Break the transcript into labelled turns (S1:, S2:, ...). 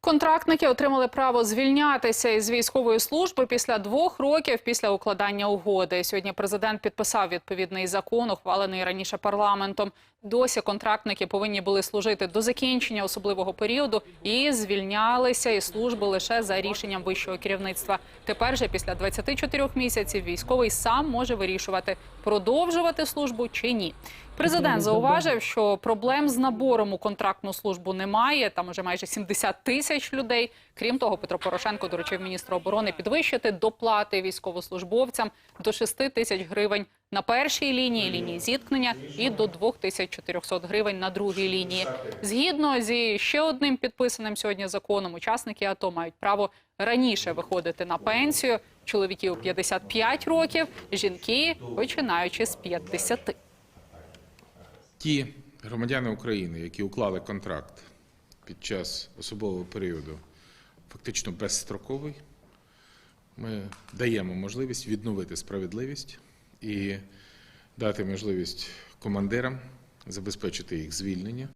S1: Контрактники отримали право звільнятися із військової служби після двох років після укладання угоди. Сьогодні президент підписав відповідний закон, ухвалений раніше парламентом. Досі контрактники повинні були служити до закінчення особливого періоду і звільнялися із служби лише за рішенням вищого керівництва. Тепер же після 24 місяців військовий сам може вирішувати, продовжувати службу чи ні. Президент зауважив, що проблем з набором у контрактну службу немає. Там уже майже 70 тисяч людей. Крім того, Петро Порошенко доручив міністру оборони підвищити доплати військовослужбовцям до 6 тисяч гривень на першій лінії лінії зіткнення і до 2400 гривень на другій лінії. Згідно зі ще одним підписаним сьогодні законом, учасники АТО мають право раніше виходити на пенсію. Чоловіків 55 років, жінки починаючи з 50.
S2: Ті громадяни України, які уклали контракт під час особового періоду, фактично безстроковий, ми даємо можливість відновити справедливість і дати можливість командирам забезпечити їх звільнення.